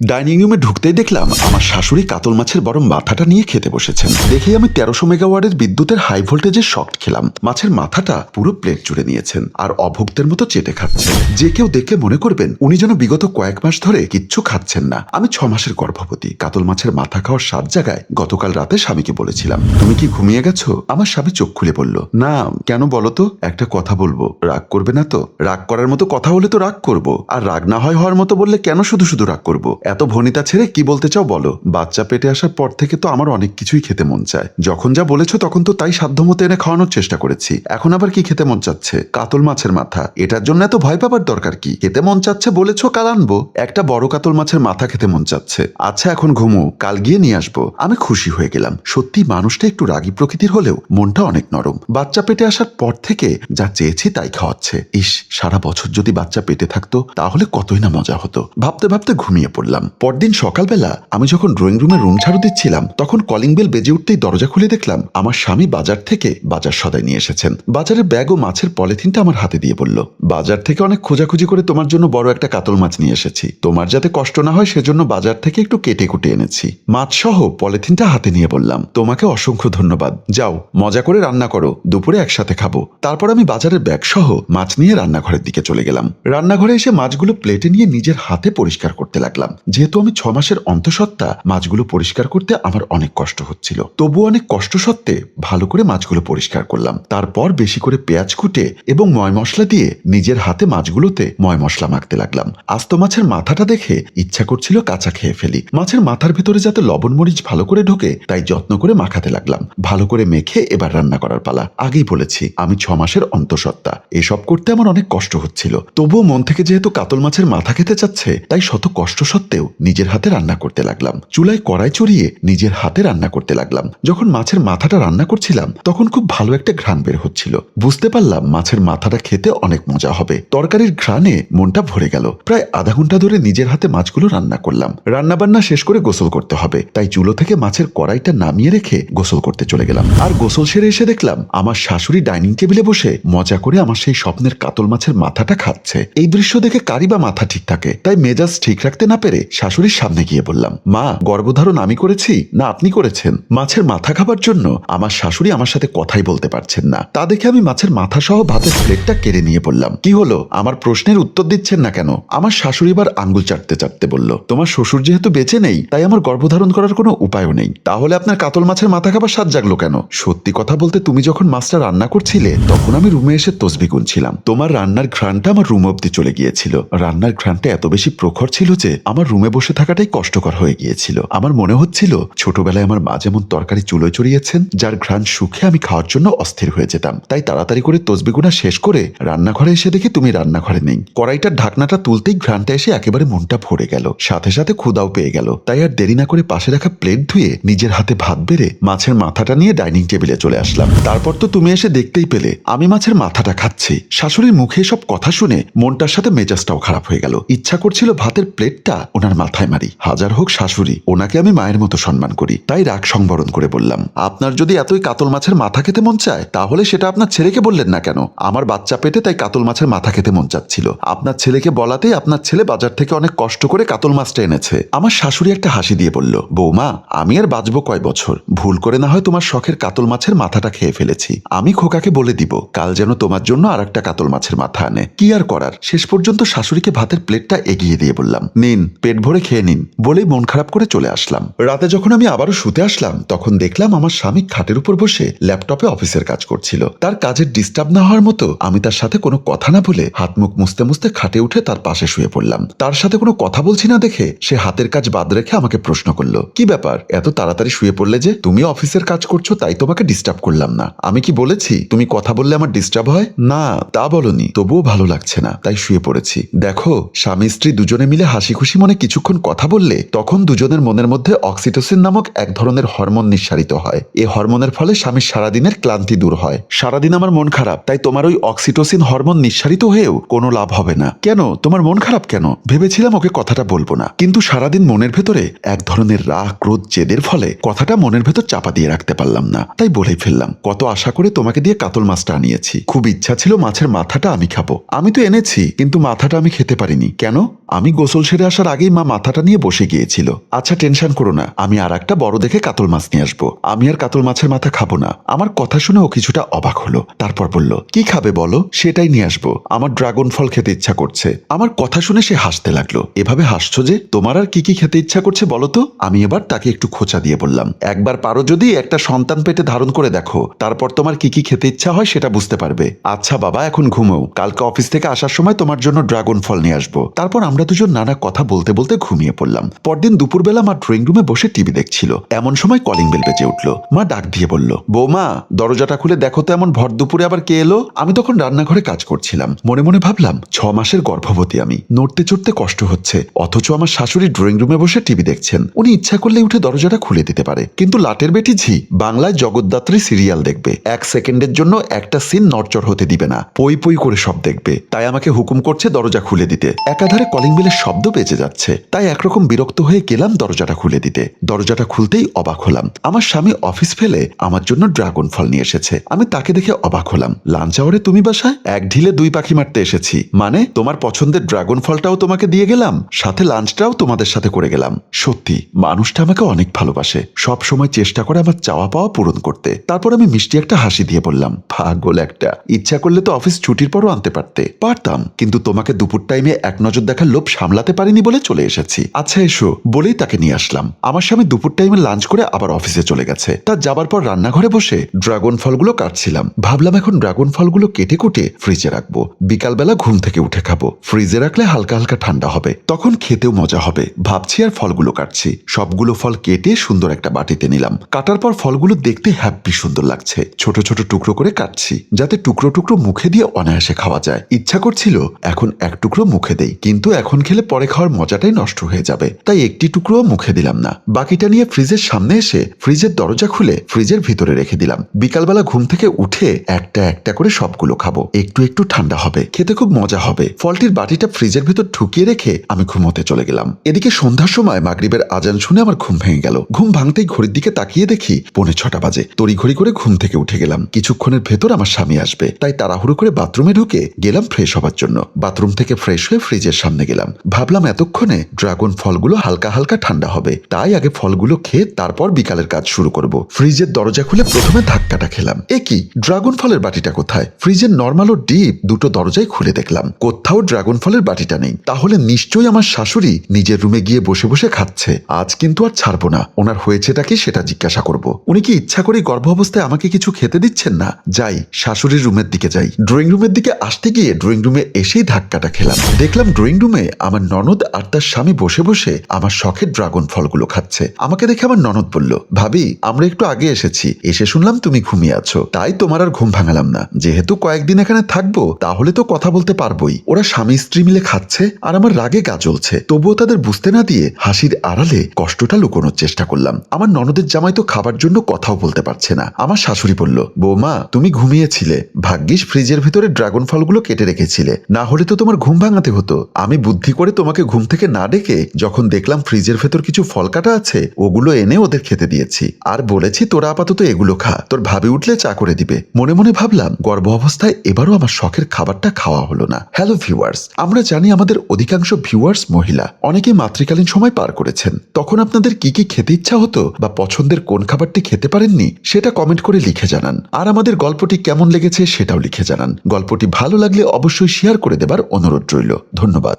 Dining রুমে ঢুকতেই দেখলাম আমার শাশুড়ি কাতল মাছের বরং মাথাটা নিয়ে খেতে বসেছেন। দেখেই আমি তেরোশো মেগাওয়ার্ডের বিদ্যুতের হাই ভোল্টেজের শক্ট খেলাম। মাছের মাথাটা পুরো প্লেট জুড়ে নিয়েছেন আর অভুক্তের মতো চেটে খাচ্ছেন যে কেউ দেখলে মনে করবেন, উনি যেন বিগত কয়েক মাস ধরে কিচ্ছু খাচ্ছেন না। আমি ছ মাসের গর্ভবতী। কাতল মাছের মাথা খাওয়ার সাত জায়গায় গতকাল রাতে স্বামীকে বলেছিলাম, তুমি কি ঘুমিয়ে গেছো? আমার স্বামী চোখ খুলে বলল, না, কেন বলো তো? একটা কথা বলব। রাগ করবে না তো? রাগ করার মতো কথা হলে তো রাগ করব। আর রাগ না হয় হওয়ার মতো বললে কেন শুধু শুধু রাগ করব? এত ভনিতা ছেড়ে কি বলতে চাও বলো? বাচ্চা পেটে আসার পর থেকে তো আমার অনেক কিছুই খেতে মন চায়। যখন যা বলেছ তখন তো তাই সাধ্যমতো এনে খাওয়ানোর চেষ্টা করেছি। এখন আবার কি খেতে মন চাচ্ছে? কাতল মাছের মাথা। এটার জন্য এত ভয় পাবার দরকার কি? খেতে মন চাচ্ছে বলেছ, কাল আনব। একটা বড় কাতল মাছের মাথা খেতে মন চাচ্ছে। আচ্ছা এখন ঘুমো। কাল গিয়ে নিয়ে আসব। আমি খুশি হয়ে গেলাম। সত্যি মানুষটা একটু রাগী প্রকৃতির হলেও মনটা অনেক নরম। বাচ্চা পেটে আসার পর থেকে যা চেয়েছি তাই খাওয়াচ্ছে। ইস, সারা বছর যদি বাচ্চা পেটে থাকতো, তাহলে কতই না মজা হতো। ভাবতে ভাবতে ঘুমিয়ে পড়লাম। পরদিন সকালবেলা আমি যখন ড্রয়িং রুমে রুম ঝাড়ু দিচ্ছিলাম, তখন কলিং বেল বেজে উঠতেই দরজা খুলে দেখলাম, আমার স্বামী বাজার থেকে বাজার সদাই নিয়ে এসেছেন। বাজারের ব্যাগ ও মাছের পলিথিনটা আমার হাতে দিয়ে বলল, বাজার থেকে অনেক খোঁজাখুঁজি করে তোমার জন্য বড় একটা কাতল মাছ নিয়ে এসেছি। তোমার যাতে কষ্ট না হয়, সেজন্য বাজার থেকে একটু কেটে কুটে এনেছি। মাছ সহ পলিথিনটা হাতে নিয়ে বললাম, তোমাকে অসংখ্য ধন্যবাদ। যাও, মজা করে রান্না করো, দুপুরে একসাথে খাব। তারপর আমি বাজারের ব্যাগ সহ মাছ নিয়ে রান্নাঘরের দিকে চলে গেলাম। রান্নাঘরে এসে মাছগুলো প্লেটে নিয়ে নিজের হাতে পরিষ্কার করতে লাগলাম। যেহেতু আমি ছ মাসের অন্তঃসত্ত্বা মাছগুলো পরিষ্কার করতে আমার অনেক কষ্ট হচ্ছিল। তবু অনেক কষ্ট সত্ত্বে ভালো করে মাছগুলো পরিষ্কার করলাম। তারপর বেশি করে পেঁয়াজ কুটে এবং ময় মশলা দিয়ে নিজের হাতে মাছগুলোতে ময় মশলা মাখতে লাগলাম। আস্ত মাছের মাথাটা দেখে ইচ্ছা করছিল কাঁচা খেয়ে ফেলি। মাছের মাথার ভেতরে যাতে লবণ মরিচ ভালো করে ঢোকে, তাই যত্ন করে মাখাতে লাগলাম। ভালো করে মেখে এবার রান্না করার পালা। আগেই বলেছি, আমি ছ মাসের অন্তঃসত্ত্বা। এসব করতে আমার অনেক কষ্ট হচ্ছিল। তবুও মন থেকে যেহেতু কাতল মাছের মাথা খেতে চাচ্ছে, তাই শত কষ্ট সত্ত্বেও নিজের হাতে রান্না করতে লাগলাম। চুলায় কড়াই চড়িয়ে নিজের হাতে রান্না করতে লাগলাম। যখন মাছের মাথাটা রান্না করছিলাম, তখন খুব ভালো একটা ঘ্রাণ বের হচ্ছিল। বুঝতে পারলাম মাছের মাথাটা খেতে অনেক মজা হবে। তরকারির ঘ্রাণে মনটা ভরে গেল। প্রায় আধা ঘণ্টা ধরে নিজের হাতে মাছগুলো রান্না করলাম। রান্না বান্না শেষ করে গোসল করতে হবে। তাই চুলো থেকে মাছের কড়াইটা নামিয়ে রেখে গোসল করতে চলে গেলাম। আর গোসল সেরে এসে দেখলাম, আমার শাশুড়ি ডাইনিং টেবিলে বসে মজা করে আমার সেই স্বপ্নের কাতল মাছের মাথাটা খাচ্ছে। এই দৃশ্য দেখে কারি বা মাথা ঠিক থাকে, তাই মেজাজ ঠিক রাখতে না পেরে শাশুড়ির সামনে গিয়ে বললাম, মা, গর্ভধারণ আমি করেছি না আপনি করেছেন? মাছের মাথা খাবার জন্য আমার শাশুড়ি আমার সাথে কথাই বলতে পারছেন না। তা দেখে আমি মাছের মাথা সহ ভাতের প্লেটটা কেড়ে নিয়ে বললাম, কি হলো? আমার প্রশ্নের উত্তর দিচ্ছেন না কেন? আমার শাশুড়ি এবার আঙ্গুল চাটতে চাটতে বলল, তোমার শ্বশুর যেহেতু বেঁচে নেই, তাই আমার গর্ভধারণ করার কোনো উপায়ও নেই। তাহলে আপনার কাতল মাছের মাথা খাবার স্বাদ জাগলো কেন? সত্যি কথা বলতে তুমি যখন মাছটা রান্না করছিলে, তখন আমি রুমে এসে তসবি গুনছিলাম। তোমার রান্নার ঘ্রাণটা আমার রুম অব্দি চলে গিয়েছিল। রান্নার ঘ্রাণটা এত বেশি প্রখর ছিল যে, আমার রুমে বসে থাকাটাই কষ্টকর হয়ে গিয়েছিল। আমার মনে হচ্ছিল, ছোটবেলায় আমার মা যেমন তরকারি চুলোয় চড়িয়েছেন, যার ঘ্রাণ সুখে আমি খাওয়ার জন্য অস্থির হয়ে যেতাম। তাই তাড়াতাড়ি করে তসবিগুনা শেষ করে রান্নাঘরে এসে দেখি তুমি রান্নাঘরে নেই। কড়াইটার ঢাকনাটা তুলতেই ঘ্রাণটা এসে একেবারে মনটা ভরে গেল। সাথে সাথে ক্ষুদাও পেয়ে গেল। তাই আর দেরি না করে পাশে রাখা প্লেট ধুয়ে নিজের হাতে ভাত বেড়ে মাছের মাথাটা নিয়ে ডাইনিং টেবিলে চলে আসলাম। তারপর তো তুমি এসে দেখতেই পেলে, আমি মাছের মাথাটা খাচ্ছি। শাশুড়ির মুখে সব কথা শুনে মনটার সাথে মেজাজটাও খারাপ হয়ে গেল। ইচ্ছা করছিল ভাতের প্লেটটা ওনার মাথায় মারি। হাজার হোক শাশুড়ি, ওনাকে আমি মায়ের মতো সম্মান করি। তাই রাগ সংবরণ করে বললাম, আপনার যদি এতই কাতল মাছের মাথা খেতে মন চায়, তাহলে সেটা আপনার ছেলেকে বললেন না কেন? আমার বাচ্চা পেটে তাই কাতল মাছের মাথা খেতে মন চাচ্ছিল। আপনার ছেলেকে বলাতেই আপনার ছেলে বাজার থেকে অনেক কষ্ট করে কাতল মাছটা এনেছে। আমার শাশুড়ি একটা হাসি দিয়ে বলল, বৌমা, আমি আর বাঁচবো কয় বছর? ভুল করে না হয় তোমার শখের কাতল মাছের মাথাটা খেয়ে ফেলেছি। আমি খোকাকে বলে দিব, কাল যেন তোমার জন্য আর একটা কাতল মাছের মাথা আনে। কি আর করার? শেষ পর্যন্ত শাশুড়িকে ভাতের প্লেটটা এগিয়ে দিয়ে বললাম, নিন, পেট ভরে খেয়ে নিন, বলেই মন খারাপ করে চলে আসলাম। রাতে যখন আমি আবারও শুতে আসলাম, তখন দেখলাম আমার স্বামী খাটের উপর বসে ল্যাপটপে অফিসের কাজ করছিল। তার কাজের ডিস্টার্ব না হওয়ার মতো আমি তার সাথে কোনো কথা না বলে হাত মুখ মুছতে মুছতে খাটে উঠে তার পাশে শুয়ে পড়লাম। তার সাথে কোনো কথা বলছি না দেখে সে হাতের কাজ বাদ রেখে আমাকে প্রশ্ন করল, কি ব্যাপার? এত তাড়াতাড়ি শুয়ে পড়লে যে তুমি অফিসের কাজ করছ, তাই তোমাকে ডিস্টার্ব করলাম না। আমি কি বলেছি, তুমি কথা বললে আমার ডিস্টার্ব হয়? না, তা বলনি, তবুও ভালো লাগছে না, তাই শুয়ে পড়েছি। দেখো, স্বামী স্ত্রী দুজনে মিলে হাসি খুশি মনে কিছুক্ষণ কথা বললে তখন দুজনের মনের মধ্যে অক্সিটোসিন নামক এক ধরনের হরমোন নিঃসারিত হয়। এই হরমোনের ফলে স্বামীর সারাদিনের ক্লান্তি দূর হয়। সারাদিন আমার মন খারাপ, তাই তোমার ওই অক্সিটোসিন হরমোন নিঃসারিত হয়েও কোনো লাভ হবে না। কেন? তোমার মন খারাপ কেন? ভেবেছিলাম ওকে কথাটা বলব না। কিন্তু সারাদিন মনের ভেতরে এক ধরনের রাগ, ক্রোধ, জেদের ফলে কথাটা মনের ভেতর চাপা দিয়ে রাখতে পারলাম না। তাই বলেই ফেললাম, কত আশা করে তোমাকে দিয়ে কাতল মাছটা আনিয়েছি। খুব ইচ্ছা ছিল মাছের মাথাটা আমি খাব। আমি তো এনেছি, কিন্তু মাথাটা আমি খেতে পারিনি। কেন? আমি গোসল সেরে আসার আগে আগেই মা মাথাটা নিয়ে বসে গিয়েছিল। আচ্ছা টেনশন করো না। আমি আর একটা বড় দেখে কাতল মাছ নিয়ে আসব। আমি আর কাতল মাছের মাথা খাব না। আমার কথা শুনে ও কিছুটা অবাক হলো। তারপর বলল, কি খাবে বলো? সেটাই নিয়ে আসব। আমার ড্রাগন ফল খেতে ইচ্ছা করছে। আমার কথা শুনে সে হাসতে লাগল। এভাবে হাসছো যে, তোমার আর কি কি খেতে ইচ্ছা করছে বলো তো? আমি এবার তাকে একটু খোঁচা দিয়ে বললাম, একবার পারো যদি একটা সন্তান পেটে ধারণ করে দেখো। তারপর তোমার কি কি খেতে ইচ্ছা হয় সেটা বুঝতে পারবে। আচ্ছা বাবা, এখন ঘুমো। কালকে অফিস থেকে আসার সময় তোমার জন্য ড্রাগন ফল নিয়ে আসব। তারপর আমরা দুজন নানা কথা বলতে বলতে ঘুমিয়ে পড়লাম। পরদিন দুপুরবেলা মা ড্রয়িং রুমে বসে টিভি দেখছিল। এমন সময় কলিং বেল বেজে উঠল। মা ডাক দিয়ে বলল, বৌমা, দরজাটা খুলে দেখো তো এমন ভর দুপুরে আবার কে এলো? আমি তখন রান্নাঘরে কাজ করছিলাম। মনে মনে ভাবলাম, ছ মাসের গর্ভবতী আমি। নড়তে চড়তে কষ্ট হচ্ছে। অথচ আমার শাশুড়ি ড্রয়িং রুমে বসে টিভি দেখছেন। উনি ইচ্ছা করলে উঠে দরজাটা খুলে দিতে পারে। কিন্তু লাটের বেটি ঝি, বাংলায় জগদ্দাত্রী সিরিয়াল দেখবে। এক সেকেন্ডের জন্য একটা সিন নড়চড় হতে দিবে না। পই পই করে সব দেখবে। তাই আমাকে হুকুম করছে দরজা খুলে দিতে। একাধারে কলিং বেলের শব্দ বেজে যাচ্ছে। তাই একরকম বিরক্ত হয়ে গেলাম দরজাটা খুলে দিতে। দরজাটা খুলতেই অবাক হলাম। আমার স্বামী অফিস ফেলে আমার জন্য ড্রাগন ফল নিয়ে এসেছে। আমি তাকে দেখে অবাক হলাম। লাঞ্চ আওয়ারে তুমি বাসায়? এক ঢিলে দুই পাখি মারতে এসেছি। মানে তোমার পছন্দের ড্রাগন ফলটাও তোমাকে দিয়ে গেলাম? সাথে লাঞ্চটাও তোমাদের সাথে করে গেলাম। সত্যি, মানুষটা আমাকে অনেক ভালোবাসে। সব সময় চেষ্টা করে আমার চাওয়া পাওয়া পূরণ করতে। তারপর আমি মিষ্টি একটা হাসি দিয়ে বললাম পাগল একটা। ইচ্ছা করলে তো অফিস ছুটির পরও আনতে পারতে। পারতাম, কিন্তু তোমাকে দুপুর টাইমে এক নজর দেখার লোভ সামলাতে পারিনি বলে চলে এসেছি। আচ্ছা এসো, বলেই তাকে নিয়ে আসলাম। আমার স্বামী দুপুর টাইমে লাঞ্চ করে আবার অফিসে চলে গেছে। তার যাবার পর রান্নাঘরে বসে ড্রাগন ফলগুলো কাটছিলাম। ভাবলাম এখন ড্রাগন ফলগুলো কেটে কুটে ফ্রিজে রাখব। বিকালবেলা ঘুম থেকে উঠে খাব। ফ্রিজে রাখলে হালকা হালকা ঠান্ডা হবে। তখন খেতেও মজা হবে। ভাবছি আর ফলগুলো কাটছি। সবগুলো ফল কেটে সুন্দর একটা বাটিতে নিলাম। কাটার পর ফলগুলো দেখতে হ্যাপি সুন্দর লাগছে। ছোট ছোট টুকরো করে কাটছি, যাতে টুকরো টুকরো মুখে দিয়ে অনায়াসে খাওয়া যায়। ইচ্ছা করছিল এখন এক টুকরো মুখে দেই, কিন্তু এখন খেলে পরে খাওয়ার মজাটাই নষ্ট হয়ে যাবে। তাই একটি টুকরো মুখে দিলাম না। বাকিটা নিয়ে ফ্রিজের সামনে এসে ফ্রিজের দরজা খুলে ফ্রিজের ভিতরে রেখে দিলাম। বিকালবেলা ঘুম থেকে উঠে একটা একটা করে সবগুলো খাব। একটু একটু ঠান্ডা হবে, খেতে খুব মজা হবে। ফলটির বাটিটা ফ্রিজের ভিতর ঢুকিয়ে রেখে আমি ঘুমোতে চলে গেলাম। এদিকে সন্ধ্যার সময় মাগরিবের আজান শুনে আমার ঘুম ভেঙে গেল। ঘুম ভাঙতেই ঘড়ির দিকে তাকিয়ে দেখি পৌনে ছটা বাজে। তড়িঘড়ি করে ঘুম থেকে উঠে গেলাম। কিছুক্ষণের ভেতর আমার স্বামী আসবে। তাই তাড়াহুড়ো করে বাথরুমে ঢুকে গেলাম ফ্রেশ হবার জন্য। বাথরুম থেকে ফ্রেশ হয়ে ফ্রিজের সামনে গেলাম। ভাবলাম এতক্ষণে ড্রাগন ফলগুলো হালকা হালকা ঠান্ডা হবে। তাই আগে ফলগুলো খেয়ে তারপর বিকালের কাজ শুরু করব। ফ্রিজের দরজা খুলে প্রথমে ধাক্কাটা খেলাম। এ কি? ড্রাগন ফলের বাটিটা কোথায়? ফ্রিজের নর্মাল ও ডিপ দুটো দরজাই খুলে দেখলাম। কোথাও ড্রাগন ফলের বাটিটা নেই। তাহলে নিশ্চয়ই আমার শাশুড়ি নিজের রুমে গিয়ে বসে বসে খাচ্ছে। আজ কিন্তু আর ছাড়বো না। ওনার হয়েছেটা কি সেটা জিজ্ঞাসা করব। উনি কি ইচ্ছা করে গর্ভ অবস্থায় আমাকে কিছু খেতে দিচ্ছেন না? যাই, শাশুড়ির রুমের দিকে যাই। ড্রয়িং রুমের দিকে আসতে গিয়ে ড্রয়িং রুমে এসেই ধাক্কাটা খেলাম। দেখলাম ড্রয়িং রুমে আমার ননদ আর তার স্বামী বসে বসে আমার শখের ড্রাগন ফলগুলো খাচ্ছে। আমাকে দেখে আমার ননদ বলল, ভাবি, আমরা একটু আগে এসেছি। এসে শুনলাম তুমি ঘুমিয়ে আছো। তাই তোমার আর ঘুম ভাঙালাম না। যেহেতু কয়েকদিন এখানে থাকব, তাহলে তো কথা বলতে পারবোই। ওরা স্বামী স্ত্রী মিলে খাচ্ছে আর আমার রাগে গা জ্বলছে। তবুও তাদের বুঝতে না দিয়ে হাসির আড়ালে কষ্টটা লুকোনোর চেষ্টা করলাম। আমার ননদের জামাই তো খাবার জন্য কথাও বলতে পারছে না। আমার শাশুড়ি বলল, বৌমা, তুমি ঘুমিয়েছিলে। ভাগ্যিস ফ্রিজের ভিতরে ড্রাগন ফলগুলো কেটে রেখেছিলে। না হলে তো তোমার ঘুম ভাঙাতে হতো। আমি বুদ্ধি করে তোমাকে ঘুম থেকে না ডেকে যখন দেখলাম ফ্রিজের ভেতর কিছু ফল কাটা আছে, ওগুলো এনে ওদের খেতে দিয়েছি। আর বলেছি, তোরা আপাতত এগুলো খা। তোর ভাবি উঠলে চা করে দিবে। মনে মনে ভাবলাম, গর্ভ অবস্থায় এবারও আমার শখের খাবারটা খাওয়া হলো না। হ্যালো ভিউয়ার্স আমরা জানি আমাদের অধিকাংশ ভিউয়ার্স মহিলা। অনেকে মাতৃকালীন সময় পার করেছেন। তখন আপনাদের কি কি খেতে ইচ্ছা হতো বা পছন্দের কোন খাবারটি খেতে পারেননি, সেটা কমেন্ট করে লিখে জানান। আর আমাদের গল্পটি কেমন লেগেছে সেটাও লিখে জানান। গল্পটি ভালো লাগলে অবশ্যই শেয়ার করে দেবার অনুরোধ রইল। ধন্যবাদ।